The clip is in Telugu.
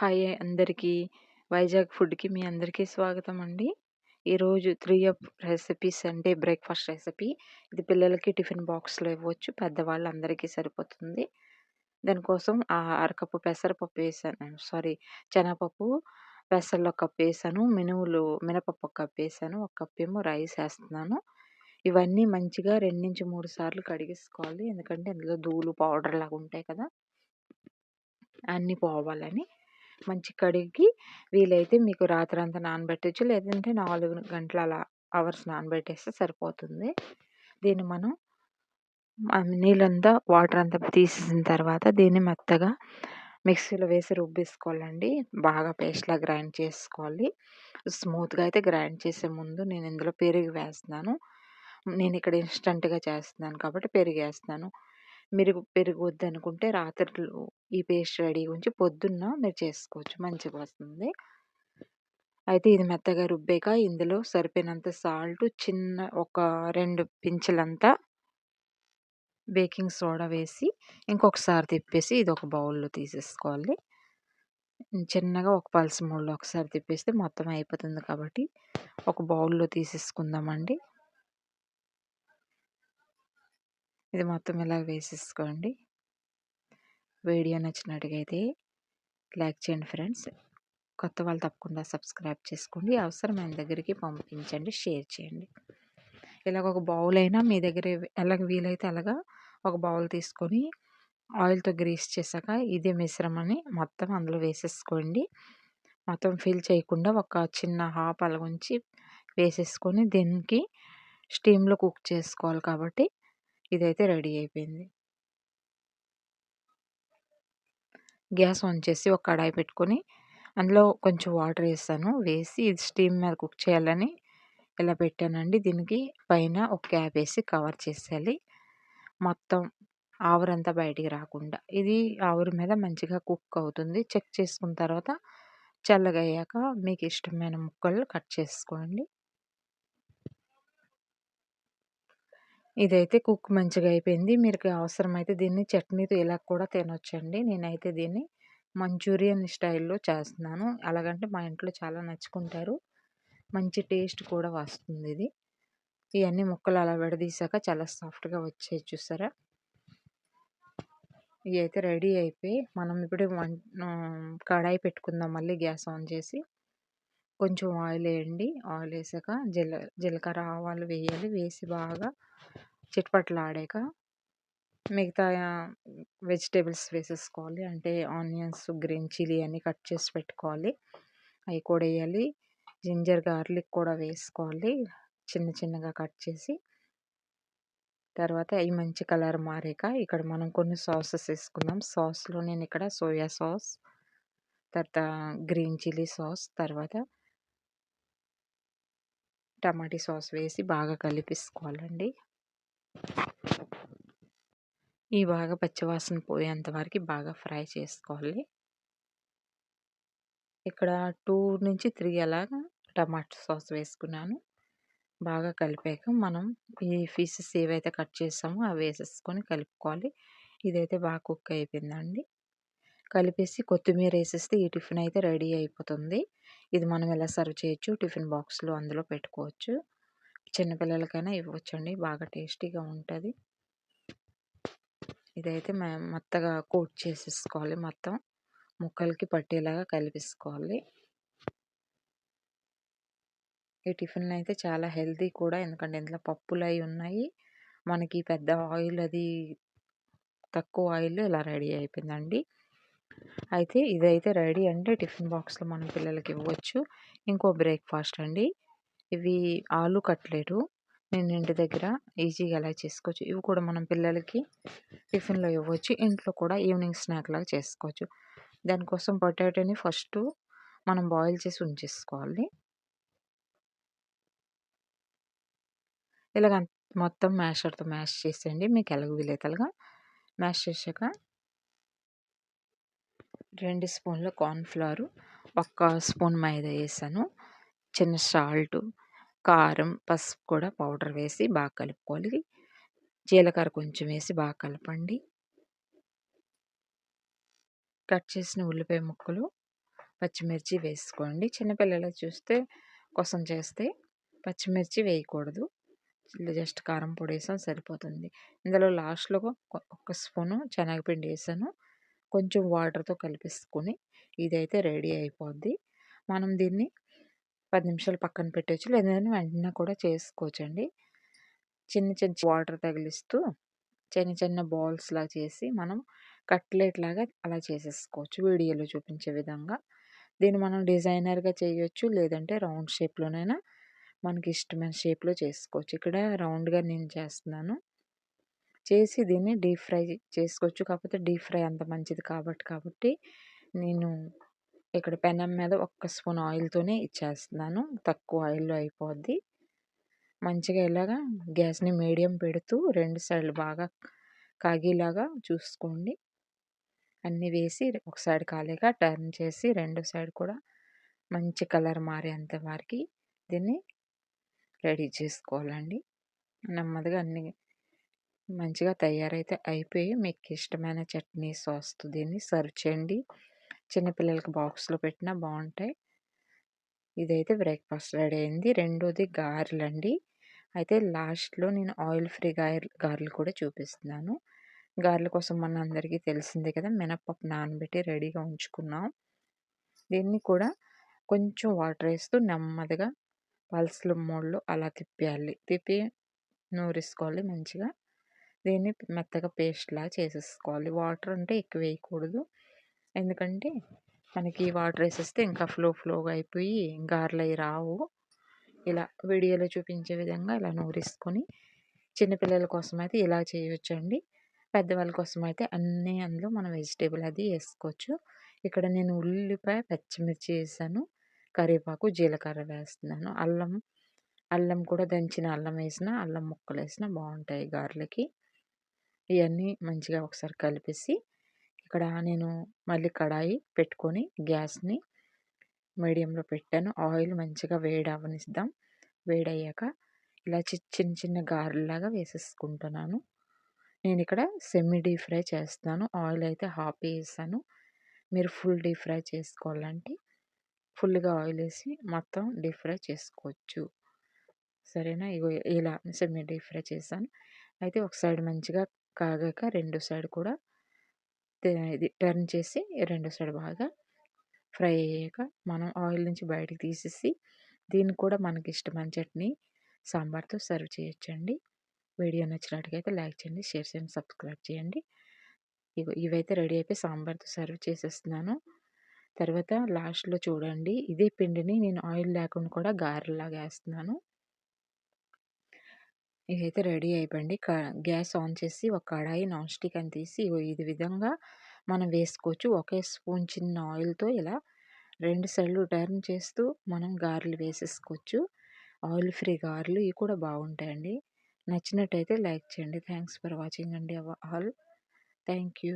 హాయ్ అందరికీ వైజాగ్ ఫుడ్‌కి మీ అందరికీ స్వాగతం అండి. ఈరోజు త్రీ అప్ రెసిపీస్ అంటే బ్రేక్‌ఫాస్ట్ రెసిపీ. ఇది పిల్లలకి టిఫిన్ బాక్స్‌లో ఇవ్వచ్చు. పెద్దవాళ్ళందరికీ సరిపోతుంది. దానికోసం అరకప్పు పెసరపప్పు వేసాను సారీ శనగపప్పు, పెసర్లో ఒక కప్ వేసాను మినుములు మినపప్పు ఒక కప్ వేసాను ఒక కప్పేమో రైస్ వేస్తున్నాను ఇవన్నీ మంచిగా 2-3 సార్లు కడిగేసుకోవాలి. ఎందుకంటే అందులో పౌడర్ లాగా ఉంటాయి కదా! అన్నీ పోవాలని. మంచి కడిగి వీలైతే మీకు రాత్రంతా నానబెట్టచ్చు లేదంటే నాలుగు గంటల అలా అవర్స్ నానబెట్టేస్తే సరిపోతుంది. దీన్ని మనం నీళ్ళంతా వాటర్ అంతా తీసేసిన తర్వాత దీన్ని మెత్తగా మిక్సీలో వేసి రుబ్బేసుకోవాలండి. బాగా పేస్ట్‌లా గ్రైండ్ చేసుకోవాలి. స్మూత్‌గా అయితే గ్రైండ్ చేసే ముందు నేను ఇందులో పెరుగు వేస్తున్నాను. నేను ఇక్కడ ఇన్‌స్టంట్‌గా చేస్తున్నాను కాబట్టి పెరుగేస్తున్నాను. మీరు పెరుగు వద్దనుకుంటే రాత్రిలో ఈ పేస్ట్ రెడీగా ఉంచి పొద్దున్న మీరు చేసుకోవచ్చు. మంచిగా వస్తుంది. అయితే ఇది మెత్తగా రుబ్బాక ఇందులో సరిపోయినంత సాల్ట్, చిన్న ఒక రెండు పించులంతా బేకింగ్ సోడా వేసి ఇంకొకసారి తిప్పేసి ఇది ఒక బౌల్‌లో తీసేసుకోవాలి. చిన్నగా ఒక పల్స్ మూడులో ఒకసారి తిప్పేస్తే మొత్తం అయిపోతుంది కాబట్టి ఒక బౌల్‌లో తీసేసుకుందామండి. ఇది మొత్తం ఇలా వేసేసుకోండి. వీడియో నచ్చినట్టుగైతే లైక్ చేయండి ఫ్రెండ్స్. కొత్త వాళ్ళు తప్పకుండా సబ్స్క్రైబ్ చేసుకోండి. అవసరమైన దగ్గరికి పంపించండి. షేర్ చేయండి. ఇలాగ ఒక బౌల్ అయినా మీ దగ్గర ఎలాగ వీలైతే అలాగా ఒక బౌల్ తీసుకొని ఆయిల్‌తో గ్రీస్ చేశాక ఇదే మిశ్రమాన్ని మొత్తం అందులో వేసేసుకోండి. మొత్తం ఫిల్ చేయకుండా ఒక చిన్న హాఫ్ అలాగుంచి వేసేసుకొని దీనికి స్టీమ్‌లో కుక్ చేసుకోవాలి కాబట్టి ఇదైతే రెడీ అయిపోయింది. గ్యాస్ ఆన్ చేసి ఒక కడాయి పెట్టుకొని అందులో కొంచెం వాటర్ వేస్తాను వేసి ఇది స్టీమ్ మీద కుక్ చేయాలని ఇలా పెట్టానండి. దీనికి పైన ఒక క్యాప్ వేసి కవర్ చేసేయాలి. మొత్తం ఆవురంతా బయటికి రాకుండా. ఇది ఆవిరి మీద మంచిగా కుక్ అవుతుంది. చెక్ చేసుకున్న తర్వాత చల్లగయ్యాక మీకు ఇష్టమైన ముక్కలు కట్ చేసుకోండి. ఇదైతే కుక్ మంచిగా అయిపోయింది. మీకు అవసరమైతే దీన్ని చట్నీతో ఇలా కూడా తినొచ్చండి. నేనైతే దీన్ని మంచూరియన్ స్టైల్‌లో చేస్తున్నాను. అలాగంటే మా ఇంట్లో చాలా నచ్చుకుంటారు. మంచి టేస్ట్ కూడా వస్తుంది ఇది. ఇవన్నీ ముక్కలు అలా విడదీసాక చాలా సాఫ్ట్‌గా వచ్చాయి చూసారా? ఇయైతే రెడీ అయిపోయి మనం ఇప్పుడు వన్ కడాయి పెట్టుకుందాం మళ్ళీ గ్యాస్ ఆన్ చేసి. కొంచెం ఆయిల్ వేయండి ఆయిల్ వేసాక జీల జీలకర్ర, ఆవాలు వేయాలి. వేసి బాగా చిటపటలాడాక మిగతా వెజిటేబుల్స్ వేసేసుకోవాలి. అంటే ఆనియన్స్, గ్రీన్ చిల్లీ అన్నీ కట్ చేసి పెట్టుకోవాలి. అవి కూడా వేయాలి జింజర్ గార్లిక్ కూడా వేసుకోవాలి. చిన్న చిన్నగా కట్ చేసి. తర్వాత అవి మంచి కలర్ మారాక ఇక్కడ మనం కొన్ని సాసెస్ వేసుకుందాం సాస్‌లో నేను ఇక్కడ సోయా సాస్, తర్వాత గ్రీన్ చిల్లీ సాస్, తర్వాత టమాటా సాస్ వేసి బాగా కలిపేసుకోవాలండి. ఈ బాగా పచ్చివాసన పోయేంత వరకు బాగా ఫ్రై చేసుకోవాలి. ఇక్కడ 2-3 అలాగా టమాటా సాస్ వేసుకున్నాను. బాగా కలిపాక మనం ఈ పీసెస్ ఏవైతే కట్ చేసామో అవి వేసేసుకొని కలుపుకోవాలి. ఇదైతే బాగా కుక్ అయిపోయిందండి. కలిపేసి కొత్తిమీర వేసేస్తే ఈ టిఫిన్ అయితే రెడీ అయిపోతుంది. ఇది మనం ఎలా సర్వ్ చేయొచ్చు. టిఫిన్ బాక్స్‌లో అందులో పెట్టుకోవచ్చు. చిన్నపిల్లలకైనా ఇవ్వచ్చండి బాగా టేస్టీగా ఉంటుంది ఇదైతే మే మెత్తగా కోట్ చేసేసుకోవాలి మొత్తం. ముక్కలకి పట్టేలాగా కలిపేసుకోవాలి. ఈ టిఫిన్‌లు అయితే చాలా హెల్తీ కూడా. ఎందుకంటే ఇందులో అవి ఉన్నాయి. మనకి పెద్ద ఆయిల్ అది తక్కువ ఆయిల్ ఇలా రెడీ అయిపోయిందండి. అయితే ఇదైతే రెడీ అంటే టిఫిన్ బాక్స్‌లో మనం పిల్లలకి ఇవ్వచ్చు. ఇంకో బ్రేక్‌ఫాస్ట్ అండి. ఇవి ఆలు కట్లెటు. నేను ఇంటి దగ్గర ఈజీగా ఎలా చేసుకోవచ్చు. ఇవి కూడా మనం పిల్లలకి టిఫిన్‌లో ఇవ్వచ్చు. ఇంట్లో కూడా ఈవినింగ్ స్నాక్‌లాగా చేసుకోవచ్చు. దానికోసం పొటాటోని ఫస్ట్ మనం బాయిల్ చేసి ఉంచేసుకోవాలి. ఇలాగ మొత్తం మ్యాషర్‌తో మ్యాష్ చేసేయండి. మీకు ఎలాగ వీలైతే మ్యాష్ చేశాక రెండు స్పూన్‌ల కార్న్ఫ్లవర్ ఒక్క స్పూన్ మైదా వేసాను చిన్న సాల్టు, కారం, పసుపు కూడా పౌడర్ వేసి బాగా కలుపుకోవాలి. జీలకర్ర కొంచెం వేసి బాగా కలపండి. కట్ చేసిన ఉల్లిపాయ ముక్కలు, పచ్చిమిర్చి వేసుకోండి. చిన్నపిల్లలు చూస్తే కోసం చేస్తే పచ్చిమిర్చి వేయకూడదు. జస్ట్ కారం పొడి వేసాం సరిపోతుంది. ఇందులో లాస్ట్లో ఒక స్పూను శనగపిండి వేసాను. కొంచెం వాటర్తో కలిపేసుకొని ఇదైతే రెడీ అయిపోద్ది. మనం దీన్ని పది నిమిషాలు పక్కన పెట్టవచ్చు లేదంటే వెంటనే కూడా చేసుకోవచ్చండి. చిన్న చిన్న వాటర్ తగిలిస్తూ చిన్న చిన్న బాల్స్ లాగా చేసి మనం కట్లెట్ లాగా అలా చేసేసుకోవచ్చు. వీడియోలో చూపించే విధంగా. దీన్ని మనం డిజైనర్గా చేయొచ్చు. లేదంటే రౌండ్ షేప్లోనైనా మనకి ఇష్టమైన షేప్లో చేసుకోవచ్చు. ఇక్కడ రౌండ్గా నేను చేస్తున్నాను. చేసి దీన్ని డీప్ ఫ్రై చేసుకోవచ్చు. కాకపోతే డీప్ ఫ్రై అంత మంచిది కాబట్టి కాబట్టి నేను ఇక్కడ పెనం మీద ఒక్క స్పూన్ ఆయిల్తోనే ఇచ్చేస్తున్నాను. తక్కువ ఆయిల్లో అయిపోద్ది. మంచిగా ఇలాగా గ్యాస్ని మీడియం పెడుతూ రెండు సైడ్లు బాగా కాగేలాగా చూసుకోండి. అన్నీ వేసి ఒక సైడ్ కాలేక టర్న్ చేసి రెండు సైడ్ కూడా మంచి కలర్ మారేంత వరకు దీన్ని రెడీ చేసుకోవాలండి. నెమ్మదిగా అన్ని మంచిగా తయారైతే అయిపోయి మీకు ఇష్టమైన చట్నీ సాస్తో దీన్ని సర్వ్ చేయండి. చిన్నపిల్లలకి బాక్స్లో పెట్టినా బాగుంటాయి ఇదైతే బ్రేక్ఫాస్ట్ రెడీ అయింది. రెండోది గారెలు అండి అయితే లాస్ట్లో నేను ఆయిల్ ఫ్రీ గారె గారెలు కూడా చూపిస్తున్నాను. గారెల కోసం మన అందరికీ తెలిసిందే కదా మినప్పప్పు నానబెట్టి రెడీగా ఉంచుకున్నాం. దీన్ని కూడా కొంచెం వాటర్ వేస్తూ నెమ్మదిగా పల్స్లో మూడ్లు అలా తిప్పేయాలి. తిప్పి నూరేసుకోవాలి మంచిగా. దీన్ని మెత్తగా పేస్ట్లా చేసేసుకోవాలి. వాటర్ అంటే ఎక్కువ వేయకూడదు. ఎందుకంటే మనకి వాటర్ వేసేస్తే ఇంకా ఫ్లో ఫ్లోగా అయిపోయి గారెలు అవి రావు. ఇలా వీడియోలో చూపించే విధంగా ఇలా నూరేసుకొని చిన్నపిల్లల కోసం అయితే ఇలా చేయొచ్చండి. పెద్దవాళ్ళ కోసం అయితే అన్నీ అందులో మనం వెజిటేబుల్ అది వేసుకోవచ్చు. ఇక్కడ నేను ఉల్లిపాయ పచ్చిమిర్చి వేసాను కరివేపాకు జీలకర్ర వేస్తున్నాను. అల్లం అల్లం కూడా దంచిన అల్లం వేసిన అల్లం ముక్కలు వేసిన బాగుంటాయి గారెలకి. ఇవన్నీ మంచిగా ఒకసారి కలిపేసి ఇక్కడ నేను మళ్ళీ కడాయి పెట్టుకొని గ్యాస్ని మీడియంలో పెట్టాను. ఆయిల్ మంచిగా వేడి అవనిద్దాం వేడయ్యాక ఇలా చిన్న చిన్న గారెలాగా వేసేసుకుంటున్నాను. నేను ఇక్కడ సెమీ డీప్ ఫ్రై చేస్తాను. ఆయిల్ అయితే హాఫ్ వేసాను. మీరు ఫుల్ డీప్ ఫ్రై చేసుకోవాలంటే ఫుల్గా ఆయిల్ వేసి మొత్తం డీప్ ఫ్రై చేసుకోవచ్చు. సరేనా? ఇగో ఇలా సెమీ డీప్ ఫ్రై చేశాను. అయితే ఒక సైడ్ మంచిగా కాగాక రెండు సైడ్ కూడా ఇది టర్న్ చేసి రెండు సైడ్ బాగా ఫ్రై అయ్యాక మనం ఆయిల్ నుంచి బయటకు తీసేసి దీన్ని కూడా మనకి ఇష్టమైన చట్నీ సాంబార్తో సర్వ్ చేయొచ్చండి. వీడియో నచ్చినట్టుగా లైక్ చేయండి షేర్ చేయండి సబ్స్క్రైబ్ చేయండి. ఇవి ఇవైతే రెడీ అయిపోయి సాంబార్తో సర్వ్ చేసేస్తున్నాను. తర్వాత లాస్ట్లో చూడండి ఇదే పిండిని నేను ఆయిల్ లేకుండా కూడా గారెలాగా వేస్తున్నాను. ఇదైతే రెడీ అయిపోయింది. గ్యాస్ ఆన్ చేసి ఒక కడాయి నాన్ స్టిక్ అని తీసి ఇది విధంగా మనం వేసుకోవచ్చు. ఒకే స్పూన్ చిన్న ఆయిల్తో ఇలా రెండు సైడ్లు టర్న్ చేస్తూ మనం గారెలు వేసేసుకోవచ్చు. ఆయిల్ ఫ్రీ గారెలు ఇవి కూడా బాగుంటాయండి. నచ్చినట్టయితే లైక్ చేయండి. థ్యాంక్స్ ఫర్ వాచింగ్ అండి ఆల్. Thank you.